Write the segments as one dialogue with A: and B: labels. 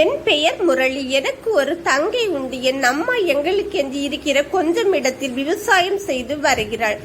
A: என் பெயர் முரளி. எனக்கு ஒரு தங்கை உண்டு. என் அம்மா எங்களுக்கு என்று இருக்கிற கொஞ்சம் இடத்தில் விவசாயம் செய்து வருகிறாள்.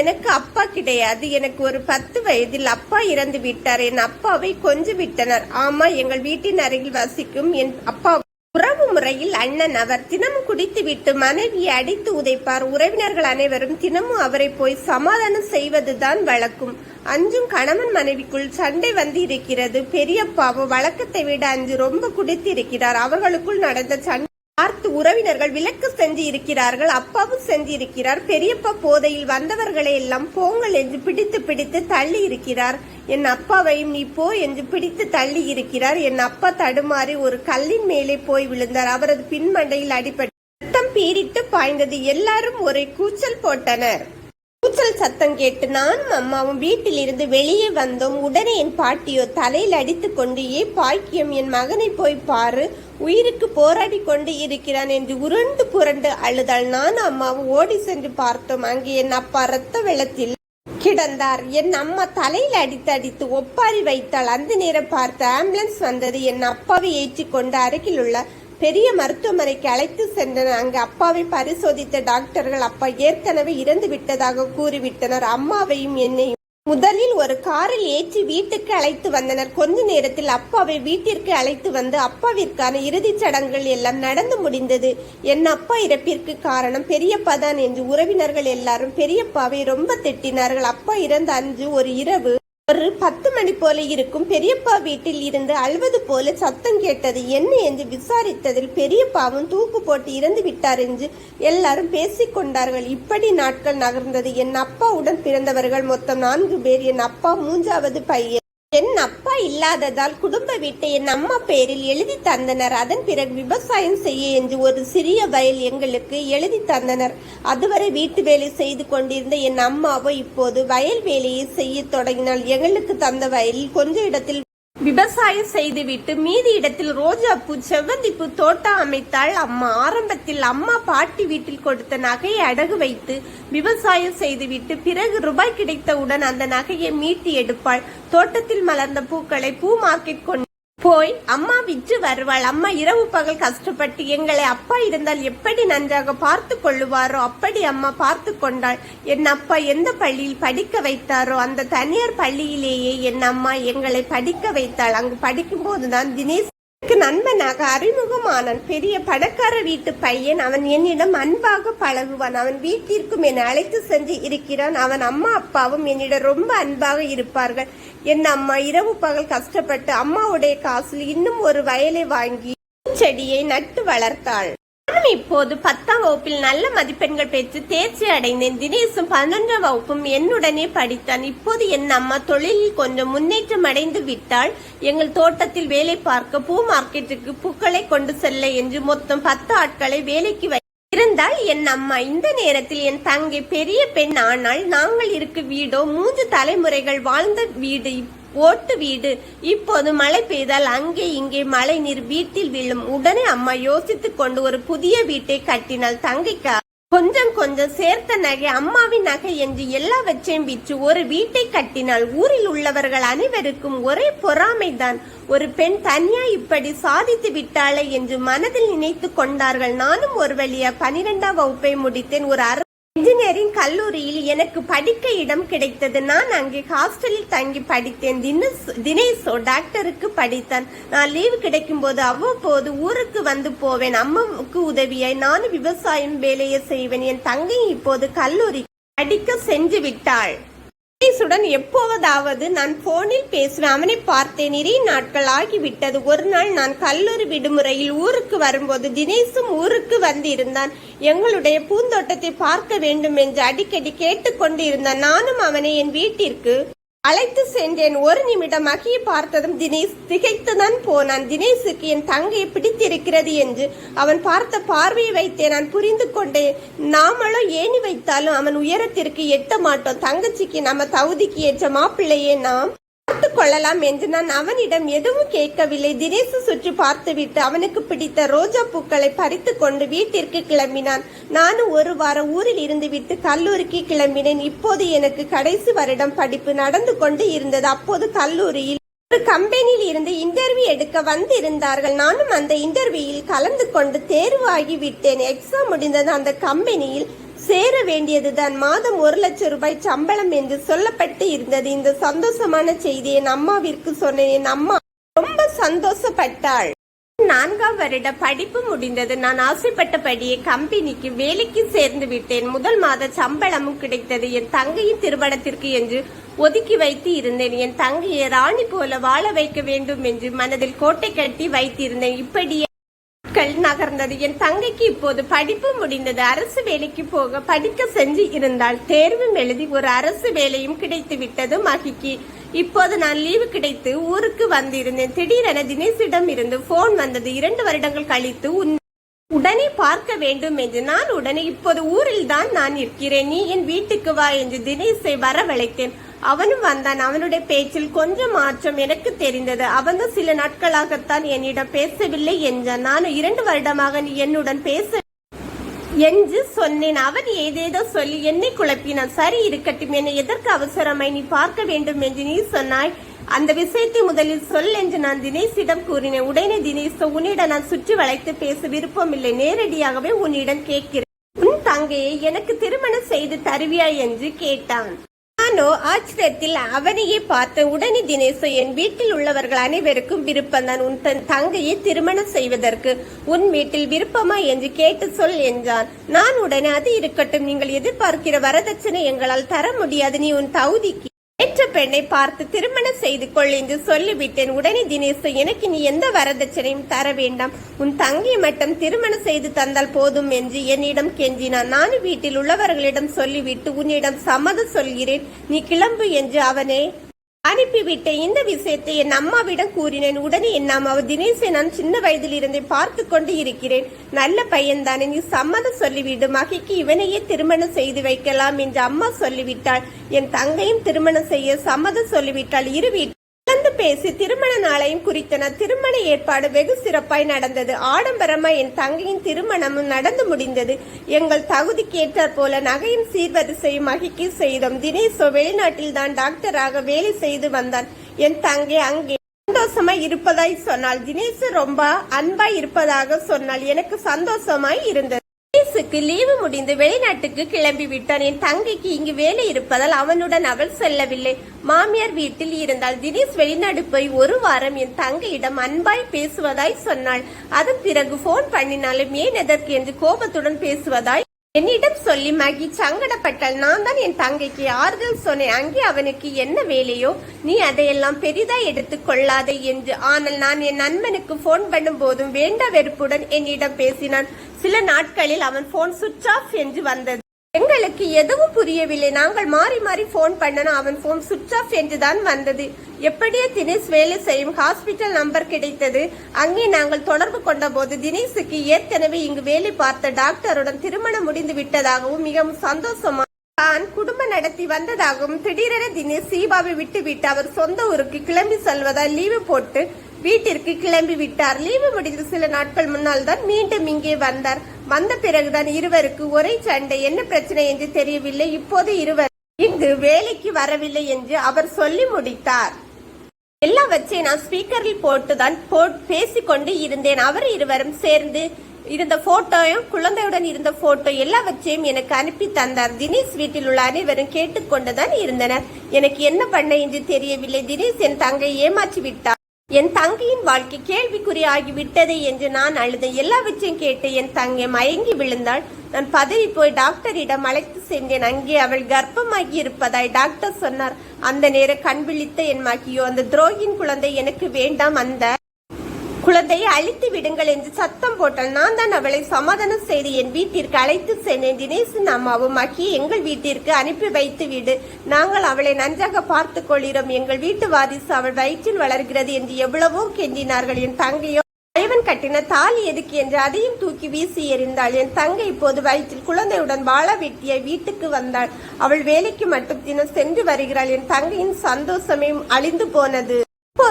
A: எனக்கு அப்பா கிடையாது. எனக்கு ஒரு பத்து வயதில் அப்பா இறந்து விட்டார். என் அப்பாவை கொஞ்சம் விட்டனர். ஆமா எங்கள் வீட்டின் அருகில் வசிக்கும் என் அப்பா உறவு முறையில் அண்ணன் அவர் தினமும் குடித்துவிட்டு மனைவியை அடித்து உதைப்பார். உறவினர்கள் அனைவரும் தினமும் அவரை போய் சமாதானம் செய்வதுதான் வழக்கம். அஞ்சும் கணவன் மனைவிக்குள் சண்டை வந்து இருக்கிறது பெரியப்பாவோ வழக்கத்தை விட அஞ்சு ரொம்ப குடித்து இருக்கிறார் அவர்களுக்குள் நடந்த சண்டை பார்த்து உறவினர்கள் விலக்கு செஞ்சு இருக்கிறார்கள் அப்பாவும் செஞ்சு இருக்கிறார் பெரியப்பா போதையில் வந்தவர்களை எல்லாம் போங்கள் என்று பிடித்து பிடித்து தள்ளி இருக்கிறார் என் அப்பாவையும் நீ போ என்று பிடித்து தள்ளி இருக்கிறார் என் அப்பா தடுமாறி ஒரு கல்லின் மேலே போய் விழுந்தார். அவரது பின்மண்டையில் அடிபட்டு ரத்தம் பீரிட்டு பாய்ந்தது. எல்லாரும் ஒரே கூச்சல் போட்டனர். கூச்சல் சத்தம் கேட்டு நானும் அம்மாவும் வீட்டில் இருந்து வெளியே வந்தோம். உடனே என் பாட்டியோ தலையில் அடித்து கொண்டு ஏ பாக்கியம் என் மகனை போய் பாரு. உயிருக்கு போராடி கொண்டு இருக்கிறான் என்று உருண்டு புரண்டு அழுதாள் நானும் அம்மாவும். ஓடி சென்று பார்த்தோம். அங்கே என் அப்பா ரத்த வெள்ளத்தில் கிடந்தார். என் அம்மா தலையில் அடித்து அடித்து ஒப்பாரி வைத்தாள். அந்த நேரம் பார்த்து ஆம்புலன்ஸ் வந்தது. என் அப்பாவை ஏற்றி கொண்டு அருகில் உள்ள பெரிய மருத்துவமனைக்கு அழைத்து சென்றனர். அங்கு அப்பாவை பரிசோதித்த டாக்டர்கள் அப்பா ஏற்கனவே இறந்து விட்டதாக கூறிவிட்டனர். அம்மாவையும் என்னையும் முதலில் ஒரு காரில் ஏற்றி வீட்டுக்கு அழைத்து வந்தனர். கொஞ்ச நேரத்தில் அப்பாவை வீட்டிற்கு அழைத்து வந்து அப்பாவிற்கான இறுதிச் சடங்குகள் எல்லாம் நடந்து முடிந்தது. என் அப்பா இறப்பிற்கு காரணம் பெரியப்பா தான் என்று உறவினர்கள் எல்லாரும் பெரியப்பாவை ரொம்ப திட்டினார்கள். அப்பா இறந்த அன்று ஒரு இரவு ஒரு பத்து மணி போல இருக்கும் பெரியப்பா வீட்டில் இருந்து அழுவது போல சத்தம் கேட்டது. என்ன? என்று விசாரித்ததில் பெரியப்பாவும் தூக்கு போட்டு இறந்து விட்டார் என்று எல்லாரும் பேசிக்கொண்டார்கள் இப்படி நாட்கள் நகர்ந்தது. என் அப்பாவுடன் பிறந்தவர்கள் மொத்தம் நான்கு பேர். என் அப்பா மூன்றாவது பையன். என் அப்பா இல்லாததால் குடும்ப வீட்டை என் அம்மா பேரில் எழுதி தந்தனர். அதன் பிறகு விவசாயம் செய்ய என்று ஒரு சிறிய வயல் எங்களுக்கு எழுதி தந்தனர். அதுவரை வீட்டு வேலை செய்து கொண்டிருந்த என் அம்மாவோ இப்போது வயல் வேலையை செய்ய தொடங்கினால் எங்களுக்கு தந்த வயலில் கொஞ்ச இடத்தில் விவசாயம் செய்துவிட்டு மீதி இடத்தில் ரோஜா பூ செவ்வந்தி பூ தோட்டம் அமைத்தாள் அம்மா. ஆரம்பத்தில் அம்மா பாட்டி வீட்டில் கொடுத்த நகையை அடகு வைத்து விவசாயம் செய்துவிட்டு பிறகு ரூபாய் கிடைத்தவுடன் அந்த நகையை மீட்டி எடுப்பாள். தோட்டத்தில் மலர்ந்த பூக்களை பூ மார்க்கெட் கொண்டு போய் அம்மா விற்று வருவாள். அம்மா இரவு பகல் கஷ்டப்பட்டு எங்களை அப்பா இருந்தால் எப்படி நன்றாக பார்த்து கொள்ளுவாரோ அப்படி அம்மா பார்த்து கொண்டாள். என் அப்பா எந்த பள்ளியில் படிக்க வைத்தாரோ அந்த தனியார் பள்ளியிலேயே என் அம்மா எங்களை படிக்க வைத்தாள். அங்கு படிக்கும் போதுதான் தினேஷ் நண்பனாக அறிமுகமானான். பெரிய பணக்கார வீட்டு பையன். அவன் என்னிடம் அன்பாக பழகுவான். அவன் வீட்டிற்கும் என்னை அழைத்து சென்று இருக்கிறான். அவன் அம்மா அப்பாவும் என்னிடம் ரொம்ப அன்பாக இருப்பார்கள். என் அம்மா இரவு பகல் கஷ்டப்பட்டு அம்மாவுடைய காசில் இன்னும் ஒரு வயலை வாங்கி செடியை நட்டு வளர்த்தாள். நானும் இப்போது பத்தாம் வகுப்பில் நல்ல மதிப்பெண்கள் பெற்று தேர்ச்சி அடைந்தேன். தினேஷும் பதினொன்றாம் வகுப்பும் என்னுடனே படித்தான். இப்போது என் அம்மா தொழிலில் கொஞ்சம் முன்னேற்றம் அடைந்து விட்டால் எங்கள் தோட்டத்தில் வேலை பார்க்க பூ மார்க்கெட்டுக்கு பூக்களை கொண்டு செல்ல என்று மொத்தம் பத்து ஆட்களை வேலைக்கு வை இருந்தால் என் அம்மா இந்த நேரத்தில் என் தங்கை பெரிய பெண் ஆனால் நாங்கள் இருக்க வீடோ மூன்று தலைமுறைகள் வாழ்ந்த வீடு ஓட்டு வீடு. இப்போது மழை பெய்தால் அங்கே இங்கே மழை நீர் வீட்டில் விழும். உடனே அம்மா யோசித்துக் கொண்டு ஒரு புதிய வீட்டை கட்டினால் தங்கைக்கு. கொஞ்சம் கொஞ்சம் சேர்த்த நகை அம்மாவின் நகை என்று எல்லாவற்றையும் விற்று ஒரு வீட்டை கட்டினால் ஊரில் உள்ளவர்கள் அனைவருக்கும் ஒரே பொறாமைதான். ஒரு பெண் தனியா இப்படி சாதித்து விட்டாளே என்று மனதில் நினைத்து கொண்டார்கள். நானும் ஒரு வழியா பனிரெண்டாம் வகுப்பை முடித்தேன். ஒரு அர இன்ஜினியரிங் கல்லூரியில் எனக்கு படிக்க இடம் கிடைத்தது. நான் அங்கே ஹாஸ்டலில் தங்கி படித்தேன். தினேஷ் தினேஷோ டாக்டருக்கு படித்தான். நான் லீவு கிடைக்கும் போது அவ்வப்போது ஊருக்கு வந்து போவேன். அம்மாவுக்கு உதவியாய் நானும் விவசாயம் வேலையை செய்வேன். என் தங்கை இப்போது கல்லூரி படிக்க சென்று விட்டாள். தினேஷுடன் எப்போவதாவது நான் போனில் பேசுவேன் அவனை பார்த்தேன் நிறைய நாட்கள் ஆகிவிட்டது. ஒரு நாள் நான் கல்லூரி விடுமுறையில் ஊருக்கு வரும்போது தினேஷும் ஊருக்கு வந்திருந்தான். எங்களுடைய பூந்தோட்டத்தை பார்க்க வேண்டும் என்று அடிக்கடி கேட்டுக்கொண்டு இருந்தான் நானும் அவனை என் வீட்டிற்கு அழைத்து சென்றேன். ஒரு நிமிடம் மகியை பார்த்ததும் தினேஷ் திகைத்துதான் போனான். தினேஷுக்கு என் தங்கையை பிடித்திருக்கிறது என்று அவன் பார்த்த பார்வையை வைத்தே நான் புரிந்து கொண்டேன் நாமளோ ஏணி வைத்தாலும் அவன் உயரத்திற்கு எட்ட மாட்டோம். தங்கச்சிக்கு நம்ம தகுதிக்கு ஏற்ற மாப்பிள்ளையே நாம். கொள்ளலாம் என்று நான் அவனிடம் எதுவும் கேட்கவில்லை. தினேசு சுற்றி பார்த்துவிட்டு அவனுக்கு பிடித்த ரோஜா பூக்களை பறித்து கொண்டு வீட்டிற்கு கிளம்பினான். நானும் ஒரு வாரம் ஊரில் இருந்துவிட்டு கல்லூரிக்கு கிளம்பினேன். இப்போது எனக்கு கடைசி வருடம் படிப்பு நடந்து கொண்டு இருந்தது. அப்போது கல்லூரியில் ஒரு கம்பெனியில் இருந்து இன்டர்வியூ எடுக்க வந்திருந்தார்கள். நானும் அந்த இன்டர்வியூவில் கலந்து கொண்டு தேர்வாகி விட்டேன். எக்ஸாம் முடிந்தது. அந்த கம்பெனியில் சேர வேண்டியதுதான். மாதம் ஒரு லட்சம் ரூபாய் சம்பளம் என்று சொல்லப்பட்டு இருந்தது. இந்த சந்தோஷமான செய்தியை என் அம்மாவிற்கு சொன்னேன். என் அம்மா ரொம்ப சந்தோஷப்பட்டாள். நான்காம் வருட படிப்பு முடிந்தது. நான் ஆசைப்பட்டபடியே கம்பெனிக்கு வேலைக்கு சேர்ந்து விட்டேன். முதல் மாத சம்பளமும் கிடைத்தது. என் தங்கையின் திருமணத்திற்கு என்று ஒதுக்கி வைத்து இருந்தேன். என் தங்கையை ராணி போல வாழ வைக்க வேண்டும் என்று மனதில் கோட்டை கட்டி வைத்திருந்தேன். இப்படியே நாட்கள் நகர்ந்தது. என் தங்கைக்கு இப்போது படிப்பு முடிந்தது. அரசு வேலைக்கு போக படிக்க செஞ்சு இருந்தால் தேர்வும் எழுதி ஒரு அரசு வேலையும் கிடைத்து விட்டது மகிக்கு இப்போது நான் லீவு கிடைத்து ஊருக்கு வந்திருந்தேன். திடீரென தினேஷிடம் இருந்து போன் வந்தது. இரண்டு வருடங்கள் கழித்து உன் உடனே பார்க்க வேண்டும் என்று நான் உடனே இப்போது ஊரில் தான் நான் இருக்கிறேன் நீ என் வீட்டுக்கு வா என்று தினேஷை வரவழைத்தேன். அவனும் வந்தான். அவனுடைய பேச்சில் கொஞ்சம் மாற்றம் எனக்கு தெரிந்தது. அவனும் சில நாட்களாகத்தான் என்னிடம் பேசவில்லை என்றான். நான் இரண்டு வருடமாக நீ என்னுடன் பேச என்று சொன்னேன். அவன் ஏதேதோ சொல்லி என்னை குழப்பினான். சரி இருக்கட்டும். என்னை எதற்கு அவசரமாய் நீ பார்க்க வேண்டும் என்று நீ சொன்னாய்? அந்த விஷயத்தை முதலில் சொல் என்று நான் தினேஷிடம் கூறினேன். உடனே தினேஷ் உன்னிடம் நான் சுற்றி வளைத்து பேச விருப்பமில்லை. நேரடியாகவே உன்னிடம் கேட்கிறேன். உன் தங்கையை எனக்கு திருமணம் செய்து தருவியா என்று கேட்டான். நானோ ஆச்சரியத்தில் அவனையே பார்த்த உடனே தினேசோ என் வீட்டில் உள்ளவர்கள் அனைவருக்கும் விருப்பம்தான் உன் தன் தங்கையை திருமணம் செய்வதற்கு உன் வீட்டில் விருப்பமா என்று கேட்டு சொல் என்றான். நான் உடனே அது இருக்கட்டும். நீங்கள் எதிர்பார்க்கிற வரதட்சணை எங்களால் தர முடியாது. நீ உன் தகுதிக்கு மற்ற பெண்ணை பார்த்து திருமணம் செய்து கொள் என்று சொல்லிவிட்டேன். உடனே தினேசு எனக்கு நீ எந்த வரதட்சணையும் தர வேண்டாம். உன் தங்கி மட்டும் திருமணம் செய்து தந்தால் போதும் என்று என்னிடம் கெஞ்சினான். நானும் வீட்டில் உள்ளவர்களிடம் சொல்லிவிட்டு உன்னிடம் சம்மதம் சொல்கிறேன். நீ கிளம்பு என்று அவனே அனுப்பிவிட்ட இந்த விஷயத்தை என் அம்மாவிடம் கூறினேன். உடனே என் அவர் தினேஷை நான் சின்ன வயதில் இருந்தே பார்த்து கொண்டு இருக்கிறேன். நல்ல பையன்தானே நீ சம்மதம் சொல்லிவிடு. மகிக்கு இவனையே திருமணம் செய்து வைக்கலாம் என்று அம்மா சொல்லிவிட்டாள். என் தங்கையும் திருமணம் செய்ய சம்மதம் சொல்லிவிட்டாள். இரு பேசி திருமண நாளையும் குறித்தன திருமண ஏற்பாடு வெகு சிறப்பாய் நடந்தது. ஆடம்பரமா என் தங்கையின் திருமணமும் நடந்து முடிந்தது. எங்கள் தகுதிக்கேற்ற போல நகையும் சீர்வரிசையும் மகிக்கு செய்தோம். தினேஷோ வெளிநாட்டில் தான் டாக்டராக வேலை செய்து வந்தான். என் தங்கை அங்கே சந்தோஷமாய் இருப்பதாய் சொன்னாள். தினேஷ் ரொம்ப அன்பாய் இருப்பதாக சொன்னாள். எனக்கு சந்தோஷமாய் இருந்தது. தினேஷுக்கு லீவு முடிந்து வெளிநாட்டுக்கு கிளம்பி விட்டான். என் தங்கைக்கு இங்கு வேலை இருப்பதால் அவனுடன் அவள் செல்லவில்லை. மாமியார் வீட்டில் இருந்தால் தினேஷ் வெளிநாடு போய் ஒரு வாரம் என் தங்கையிடம் அன்பாய் பேசுவதாய் சொன்னாள். அதன் பிறகு போன் பண்ணினாலும் ஏன் எதற்கு என்று கோபத்துடன் பேசுவதாய் என்னிடம் சொல்லி மகி சங்கடப்பட்டால் நான் தான் என் தங்கைக்கு ஆறுதல் சொன்னேன். அங்கே அவனுக்கு என்ன வேலையோ? நீ அதையெல்லாம் பெரிதா எடுத்துக் கொள்ளாதே என்று. ஆனால் நான் என் நண்பனுக்கு போன் பண்ணும் போதும் வேண்ட வெறுப்புடன் என்னிடம் பேசினான். சில நாட்களில் அவன் போன் சுவிட்ச் ஆஃப் என்று வந்தது. எங்களுக்கு எதுவும் புரியவில்லை. நாங்கள் மாறி மாறி ஃபோன் பண்ணனும் அவன் ஃபோன் சுவிட்ச் ஆஃப் என்றுதான் வந்தது. எப்படியே தினேஷ் வேலை செய்யும் ஹாஸ்பிட்டல் நம்பர் கிடைத்தது. அங்கே நாங்கள் தொடர்பு கொண்ட போது தினேஷுக்கு ஏற்கனவே இங்கு வேலை பார்த்த டாக்டருடன் திருமணம் முடிந்து விட்டதாகவும் மிகவும் சந்தோஷமா தான் குடும்பம் நடத்தி வந்ததாகவும் திடீரென தினேஷ் சீபாவை விட்டுவிட்டு அவர் சொந்த ஊருக்கு கிளம்பி செல்வதால் லீவு போட்டு வீட்டிற்கு கிளம்பி விட்டார். லீவு முடிந்த சில நாட்கள் முன்னால் தான் மீண்டும் இங்கே வந்தார். வந்த பிறகுதான் இருவருக்கு ஒரே சண்டை. என்ன பிரச்சனை என்று தெரியவில்லை. இப்போது இருவர் இங்கு வேலைக்கு வரவில்லை என்று அவர் சொல்லி முடித்தார். எல்லாவற்றையும் நான் ஸ்பீக்கரில் போட்டுதான் போ பேசிக்கொண்டு இருந்தேன். அவர் இருவரும் சேர்ந்து இருந்த போட்டோயும் குழந்தையுடன் இருந்த போட்டோ எல்லாவற்றையும் எனக்கு அனுப்பி தந்தார். தினேஷ் வீட்டில் உள்ள அனைவரும் கேட்டுக்கொண்டுதான் இருந்தனர். எனக்கு என்ன பண்ண என்று தெரியவில்லை. தினேஷ் என் தங்கை ஏமாற்றி விட்டார். என் தங்கையின் வாழ்க்கை கேள்விக்குறி ஆகிவிட்டது என்று நான் அழுதேன் எல்லாவற்றையும் கேட்டு என் தங்கை மயங்கி விழுந்தாள். நான் பதவி போய் டாக்டரிடம் அழைத்து சென்றேன். அங்கே அவள் கர்ப்பமாகி இருப்பதாய் டாக்டர் சொன்னார். அந்த நேரம் கண் விழித்த என் மகியோ அந்த துரோகியின் குழந்தை எனக்கு வேண்டாம் அந்த குழந்தையை அழித்து விடுங்கள் என்று சத்தம் போட்டால் நான் தான் அவளை சமாதானம் செய்து என் வீட்டிற்கு அழைத்து சென்றேன். தினேசன் அம்மாவும் மகி எங்கள் வீட்டிற்கு அனுப்பி வைத்து விடு. நாங்கள் அவளை நன்றாக பார்த்துக் கொள்கிறோம். எங்கள் வீட்டு வாரிசு அவள் வயிற்றில் வளர்கிறது என்று எவ்வளவோ கெஞ்சினார்கள். என் தங்கையோ தலைவன் கட்டின தாலி எதுக்கு என்று அதையும் தூக்கி வீசி எறிந்தாள். என் தங்கை இப்போது வயிற்றில் குழந்தையுடன் வாழ வெட்டிய வீட்டுக்கு வந்தாள். அவள் வேலைக்கு மட்டும் தினம் சென்று வருகிறாள். என் தங்கையின் சந்தோஷமே அழிந்து போனது.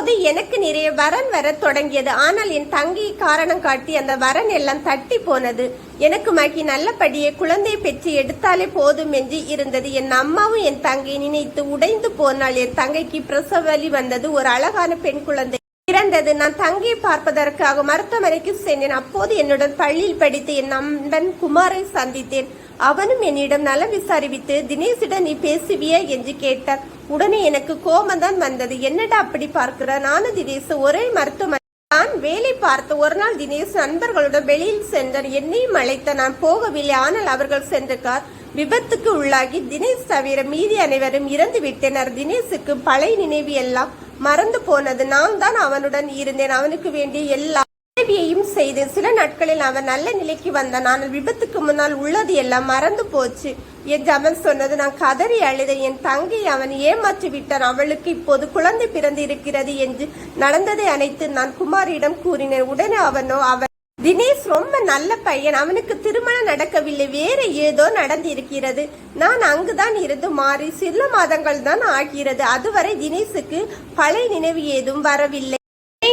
A: அப்போது எனக்கு நிறைய வரன் வர தொடங்கியது. ஆனால் என் தங்கையை காரணம் காட்டி அந்த வரன் எல்லாம் தட்டி போனது. எனக்கு மகி நல்லபடியே குழந்தை பெற்று எடுத்தாலே போதும் என்று இருந்தது. என் அம்மாவும் என் தங்கை நினைத்து உடைந்து போனால் என் தங்கைக்கு பிரசவ வலி வந்தது. ஒரு அழகான பெண் குழந்தை பிறந்தது. நான் தங்கையை பார்ப்பதற்காக மருத்துவமனைக்கு சென்றேன். அப்போது என்னுடன் பள்ளியில் படித்து என் நண்பன் குமாரை சந்தித்தேன். அவனும் என்னிடம் நலம் விசாரிவித்து தினேஷிடம் நீ பேசுவியா என்று கேட்டார். உடனே எனக்கு கோபம்தான் வந்தது. என்னடா அப்படி பார்க்கிற? நானும் தினேஷ் ஒரே மருத்துவமனை நான் வேலை பார்த்து ஒரு நாள் தினேஷ் நண்பர்களுடன் வெளியில் சென்றார். என்னையும் அழைத்த நான் போகவில்லை. ஆனால் அவர்கள் சென்ற கார் விபத்துக்கு உள்ளாகி தினேஷ் தவிர மீதி அனைவரும் இறந்து விட்டனர். தினேஷுக்கு பழைய நினைவு எல்லாம் மறந்து போனது. நான் தான் அவனுடன் இருந்தேன். அவனுக்கு வேண்டிய எல்லா உதவியையும் செய்தேன் சில நாட்களில் அவன் நல்ல நிலைக்கு வந்தான். ஆனால் விபத்துக்கு முன்னால் உள்ளது எல்லாம் மறந்து போச்சு. என்று அவன் சொன்னது நான் கதறி அழுத என் தங்கை அவன் ஏமாற்றி விட்டான். அவளுக்கு இப்போது குழந்தை பிறந்து இருக்கிறது என்று நடந்ததை அனைத்து நான் குமாரிடம் கூறினேன். உடனே அவனோ அவன் தினேஷ் ரொம்ப நல்ல பையன். அவனுக்கு திருமணம் நடக்கவில்லை. வேற ஏதோ நடந்திருக்கிறது. நான் அங்குதான் இருந்து மாறி சில மாதங்கள் தான் ஆகிறது. அதுவரை தினேஷுக்கு பழைய நினைவு ஏதும் வரவில்லை.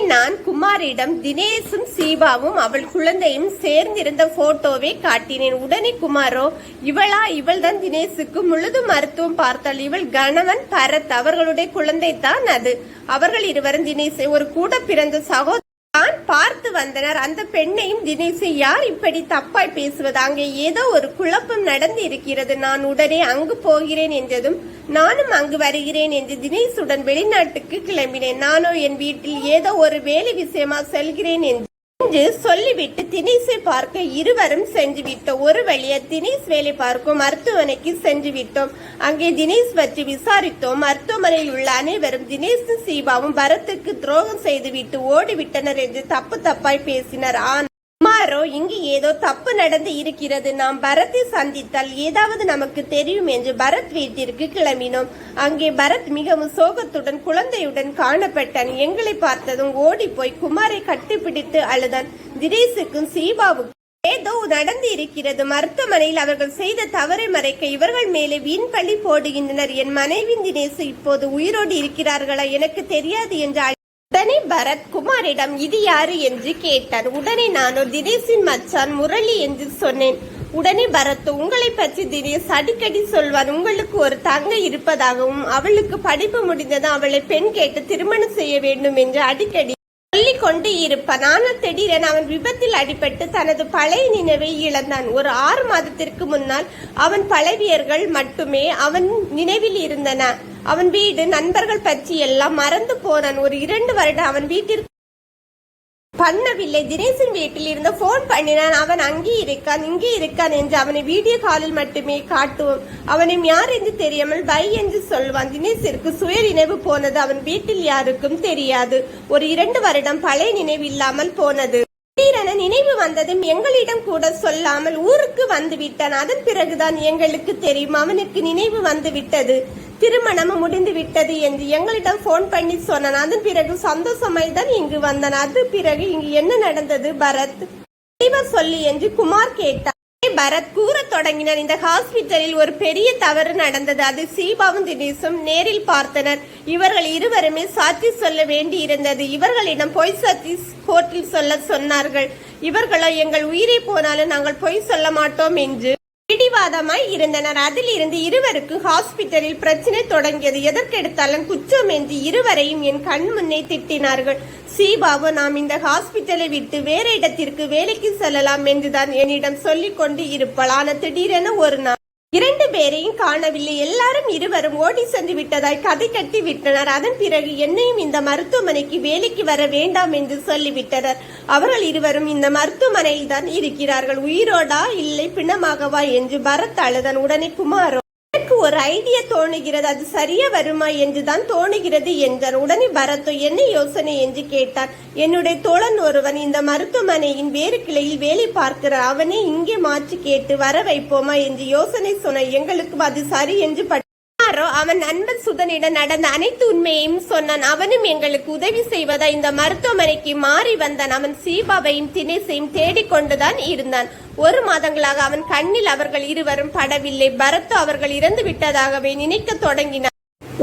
A: நான் குமாரிடம் தினேஷும் சீபாவும் அவள் குழந்தையும் சேர்ந்திருந்த போட்டோவை காட்டினேன். உடனே குமாரோ இவளா? இவள் தான் தினேஷுக்கு முழுது மருத்துவம் பார்த்தாள். இவள் கணவன் பரத் அவர்களுடைய குழந்தை தான் அது. அவர்கள் இருவரும் தினேஷை ஒரு கூட பிறந்த சகோதர வந்தனர் அந்த பெண்ணையும் தினேஷை யார் இப்படி தப்பாய் பேசுவது? அங்கே ஏதோ ஒரு குழப்பம் நடந்து இருக்கிறது. நான் உடனே அங்கு போகிறேன் என்றதும் நானும் அங்கு வருகிறேன் என்று தினேஷுடன் வெளிநாட்டுக்கு கிளம்பினேன். நானோ என் வீட்டில் ஏதோ ஒரு வேலை விஷயமா செல்கிறேன் என்று என்று சொல்லிவிட்டு தினேஷை பார்க்க இருவரும் சென்று விட்டோம் ஒரு வழியா தினேஷ் வேலை பார்க்கும் மருத்துவமனைக்கு சென்று விட்டோம் அங்கே தினேஷ் பற்றி விசாரித்தோம். மருத்துவமனையில் உள்ள அனைவரும் தினேஷும் சீபாவும் பரத்துக்கு துரோகம் செய்துவிட்டு ஓடிவிட்டனர் என்று தப்பு தப்பாய் பேசினர். ஆனால் யாரோ இங்கு ஏதோ தப்பு நடந்து இருக்கிறது. நாம் பரத்தை சந்தித்தால் ஏதாவது நமக்கு தெரியும் என்று பரத் வீட்டிற்கு கிளம்பினோம். அங்கே பரத் மிகவும் சோகத்துடன் குழந்தையுடன் காணப்பட்டான். எங்களை பார்த்ததும் ஓடி போய் குமாரை கட்டிப்பிடித்து அழுதான். தினேஷுக்கும் சீபாவுக்கும் ஏதோ நடந்து இருக்கிறது. மருத்துவமனையில் அவர்கள் செய்த தவறை மறைக்க இவர்கள் மேலே வீண் பழி போடுகின்றனர். என் மனைவி தினேசு இப்போது உயிரோடு இருக்கிறார்களா? எனக்கு தெரியாது என்று உடனே பரத் குமாரிடம் இது யாரு என்று கேட்டார். உடனே நானோ தினேஷின் மச்சான் முரளி என்று சொன்னேன். உடனே பரத் உங்களை பற்றி தினேஷ் அடிக்கடி சொல்வார். உங்களுக்கு ஒரு தங்கை இருப்பதாகவும் அவளுக்கு படிப்பு முடிந்ததும் அவளை பெண் கேட்டு திருமணம் செய்ய வேண்டும் என்று அடிக்கடி சொல்லிக் கொண்டு இருப்பான் ஆனால் திடீரென அவன் விபத்தில் அடிபட்டு தனது பழைய நினைவை இழந்தான். ஒரு ஆறு மாதத்திற்கு முன்னால் அவன் பழவியர்கள் மட்டுமே அவன் நினைவில் இருந்தன. அவன் வீடு நண்பர்கள் பற்றி எல்லாம் மறந்து போனான். ஒரு இரண்டு வருடம் அவன் வீட்டிற்கு பண்ணவில்லை. தினேசன் வீட்டில் இருந்து போன் பண்ணினான். அவன் அங்கே இருக்கான் இங்கே இருக்கான் என்று அவனை வீடியோ காலில் மட்டுமே காட்டுவோம். அவனை யார் என்று தெரியாமல் பை என்று சொல்வான். தினேஷிற்கு சுய நினைவு போனது. அவன் வீட்டில் யாருக்கும் தெரியாது. ஒரு இரண்டு வருடம் பழைய நினைவு இல்லாமல் போனது. திடீரென நினைவு வந்ததும் எங்களிடம் கூட சொல்லாமல் ஊருக்கு வந்து விட்டான். அதன் பிறகுதான் எங்களுக்கு தெரியும். அவனுக்கு நினைவு வந்து விட்டது. திருமணம் முடிந்து விட்டது என்று எங்களிடம் போன் பண்ணி சொன்னான். அதன் பிறகு சந்தோஷமாய் தான் இங்கு வந்தான். அது பிறகு இங்கு என்ன நடந்தது பரத்? சொல்லி என்று குமார் கேட்டார். பரத் கூற தொடங்கினார். இந்த ஹாஸ்பிட்டலில் ஒரு பெரிய தவறு நடந்தது. அது சீபாவும் தினேஷும் நேரில் பார்த்தனர். இவர்கள் இருவருமே சாட்சி சொல்ல வேண்டி இருந்தது இவர்களிடம் பொய் சாட்சி கோர்ட்டில் சொல்ல சொன்னார்கள். இவர்களோ எங்கள் உயிரை போனாலும் நாங்கள் பொய் சொல்ல மாட்டோம் என்று பிடிவாதமாய் இருந்தனர். அதில் இருந்து இருவருக்கு ஹாஸ்பிட்டலில் பிரச்சனை தொடங்கியது. எதற்கெடுத்தாலும் குற்றம் என்று இருவரையும் என் கண் முன்னே திட்டினார்கள். சீபாவு நாம் இந்த ஹாஸ்பிட்டலை விட்டு வேற இடத்திற்கு வேலைக்கு செல்லலாம் என்றுதான் என்னிடம் சொல்லிக் கொண்டு இருப்பாள். ஆனால் திடீரென ஒரு நாள் இரண்டு பேரையும் காணவில்லை. எல்லாரும் இருவரும் ஓடி சென்று விட்டதாய் கதை கட்டி விட்டனர். அதன் பிறகு என்னையும் இந்த மருத்துவமனைக்கு வேலைக்கு வர வேண்டாம் என்று சொல்லிவிட்டனர் அவர்கள் இருவரும் இந்த மருத்துவமனையில் தான் இருக்கிறார்கள். உயிரோடா இல்லை பிணமாகவா என்று பரத் அழுதன். உடனே குமாரோ ஒரு ஐடியா தோணுகிறது அது சரியா வருமா என்றுதான் தோணுகிறது என்றார். உடனே பரத்தோ என்ன யோசனை என்று கேட்டார். என்னுடைய தோழன் ஒருவன் இந்த மருத்துவமனையின் வேறு கிளையில் வேலை பார்க்கிறார். அவனே இங்கே மாற்றி கேட்டு வர வைப்போமா? என்று யோசனை சொன்ன எங்களுக்கு அது சரி என்று அவன் நண்பன் சுதனிடம் நடந்த அனைத்து உண்மையையும் சொன்னான். அவனும் எங்களுக்கு உதவி செய்வதா இந்த மருத்துவமனைக்கு மாறி வந்தான். அவன் சீபாவையும் தினேசையும் தேடிக்கொண்டுதான் இருந்தான். ஒரு மாதங்களாக அவன் கண்ணில் அவர்கள் இருவரும் படவில்லை. பரத் அவர்கள் இறந்து விட்டதாகவே நினைக்க தொடங்கினான்.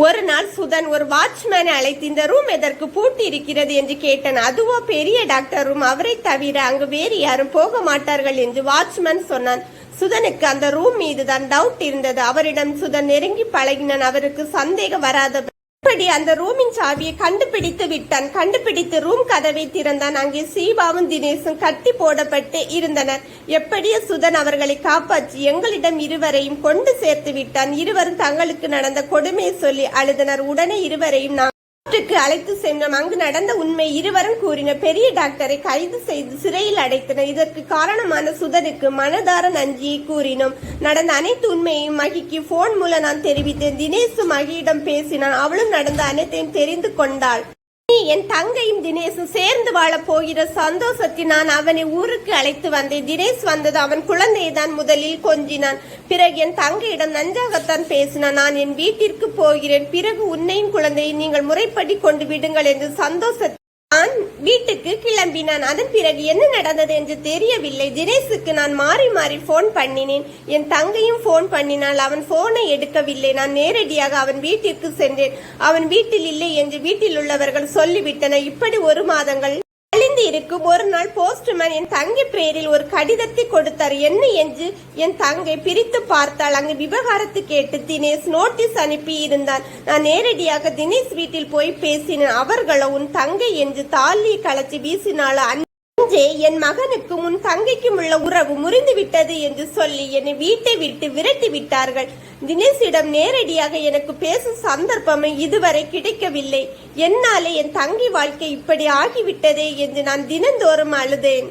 A: ஒரு நாள் சுதன் ஒரு வாட்ச்மேனை அழைத்து இந்த ரூம் எதற்கு பூட்டி இருக்கிறது? என்று கேட்டான். அதுவோ பெரிய டாக்டர் ரூம். அவரை தவிர அங்கு வேறு யாரும் போக மாட்டார்கள் என்று வாட்ச்மேன் சொன்னான். சுதனுக்கு அந்த ரூம் மீது தான் டவுட் இருந்தது. அவரிடம் சுதன் நெருங்கி பழகினான். அவருக்கு சந்தேகம் வராத இப்படி அந்த ரூமின் சாவியை கண்டுபிடித்து விட்டான். கண்டுபிடித்து ரூம் கதவை திறந்தான். அங்கே சீபாவும் தினேஷும் கட்டி போடப்பட்டு இருந்தனர். எப்படியோ சுதன் அவர்களை காப்பாற்றி எங்களிடம் இருவரையும் கொண்டு சேர்த்து விட்டான். இருவரும் தங்களுக்கு நடந்த கொடுமையை சொல்லி அழுதனர். உடனே இருவரையும் நான் கோர்ட்டுக்கு அழைத்து சென்றோம். அங்கு நடந்த உண்மை இருவரும் கூறின பெரிய டாக்டரை கைது செய்து சிறையில் அடைத்தனர். இதற்கு காரணமான சுதனுக்கு மனதார நன்றியை கூறினோம். நடந்த அனைத்து உண்மையையும் மகிக்கு போன் மூலம் நான் தெரிவித்தேன். தினேஷ் மகியிடம் பேசினான். அவளும் நடந்த அனைத்தையும் தெரிந்து கொண்டாள். என் தங்கையும் தினேஷும் சேர்ந்து வாழப் போகிற சந்தோஷத்தில் நான் அவனை ஊருக்கு அழைத்து வந்தேன். தினேஷ் வந்தது அவன் குழந்தையை தான் முதலில் கொஞ்சினான். பிறகு என் தங்கையிடம் நன்றாகத்தான் பேசினான். நான் என் வீட்டிற்கு போகிறேன். பிறகு உன்னையும் குழந்தையை நீங்கள் முறைப்படி கொண்டு விடுங்கள் என்று சந்தோஷத்தை நான் வீட்டுக்கு கிளம்பினான் அதன் பிறகு என்ன நடந்தது என்று தெரியவில்லை. தினேஷுக்கு நான் மாறி மாறி ஃபோன் பண்ணினேன். என் தங்கையும் ஃபோன் பண்ணினாள் அவன் ஃபோனை எடுக்கவில்லை. நான் நேரடியாக அவன் வீட்டிற்கு சென்றேன். அவன் வீட்டில் இல்லை என்று வீட்டில் உள்ளவர்கள் சொல்லிவிட்டனர். இப்படி ஒரு மாதங்கள் கழிந்து இருக்கும். ஒரு நாள் போஸ்ட்மேன் என் தங்கை பெயரில் ஒரு கடிதத்தை கொடுத்தார். என்ன என்று? என் தங்கை பிரித்து பார்த்தால் அங்கு விவகாரத்து கேட்டு தினேஷ் நோட்டீஸ் அனுப்பி இருந்தான் நான் நேரடியாக தினேஷ் வீட்டில் போய் பேசினேன். அவர்களோ உன் தங்கை என்று தாலியை களைச்சி வீசினால அன்றே என் மகனுக்கும் உன் தங்கைக்கும் உள்ள உறவு முறிந்து விட்டது என்று சொல்லி என்னை வீட்டை விட்டு விரட்டி விட்டார்கள். தினேஷிடம் நேரடியாக எனக்கு பேசும் சந்தர்ப்பமே இதுவரை கிடைக்கவில்லை. என்னாலே என் தங்கை வாழ்க்கை இப்படி ஆகிவிட்டதே என்று நான் தினந்தோறும் அழுதேன்.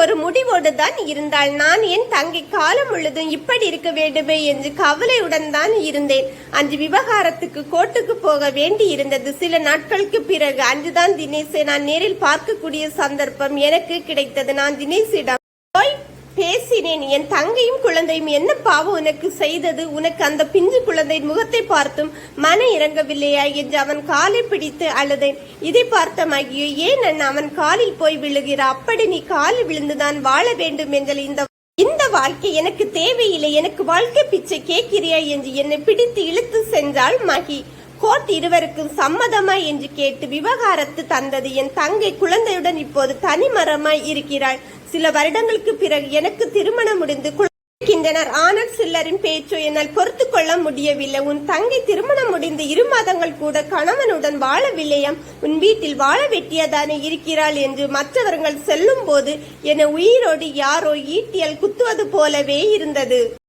A: ஒரு முடிவோடு தான் இருந்தால் நான் என் தங்கை காலம் முழுதும் இப்படி இருக்க வேண்டுமே என்று கவலையுடன் தான் இருந்தேன். அன்று விவகாரத்துக்கு கோர்ட்டுக்கு போக வேண்டி இருந்தது. சில நாட்களுக்கு பிறகு அன்றுதான் தினேஷை நான் நேரில் பார்க்கக்கூடிய சந்தர்ப்பம் எனக்கு கிடைத்தது. நான் தினேஷிடம் பேசினேன். என் தங்கையும் குழந்தையும் என்ன பாவம் உனக்கு செய்தது? உனக்கு அந்த பிஞ்சு குழந்தையின் முகத்தை பார்த்தும் மன இறங்கவில்லையா என்று அவன் காலை பிடித்து அழுதேன். இதை பார்த்த மகியோ ஏன் அண்ணா அவன் காலில் போய் விழுகிற? அப்படி நீ காலில் விழுந்துதான் வாழ வேண்டும் என்ற இந்த இந்த வாழ்க்கை எனக்கு தேவையில்லை. எனக்கு வாழ்க்கை பிச்சை கேட்கிறியா? என்று என்னை பிடித்து இழுத்து சென்றாள் மகி. கோர்ட் இருவருக்கும் சம்மதமா என்று கேட்டு விவகாரத்து தந்தது என் தங்கை குழந்தையுடன் இப்போது தனிமரமாய் இருக்கிறாள். சில வருடங்களுக்கு பிறகு எனக்கு திருமணம் முடிந்து இருக்கின்றனர். ஆனால் சிலரின் பேச்சோ என்னால் பொறுத்து கொள்ள முடியவில்லை. உன் தங்கை திருமணம் முடிந்து இரு மாதங்கள் கூட கணவனுடன் வாழவில்லையாம் உன் வீட்டில் வாழ வெட்டியதானே இருக்கிறாள் என்று மற்றவர்கள் செல்லும் போது என உயிரோடு யாரோ ஈட்டியால் குத்துவது போலவே இருந்தது.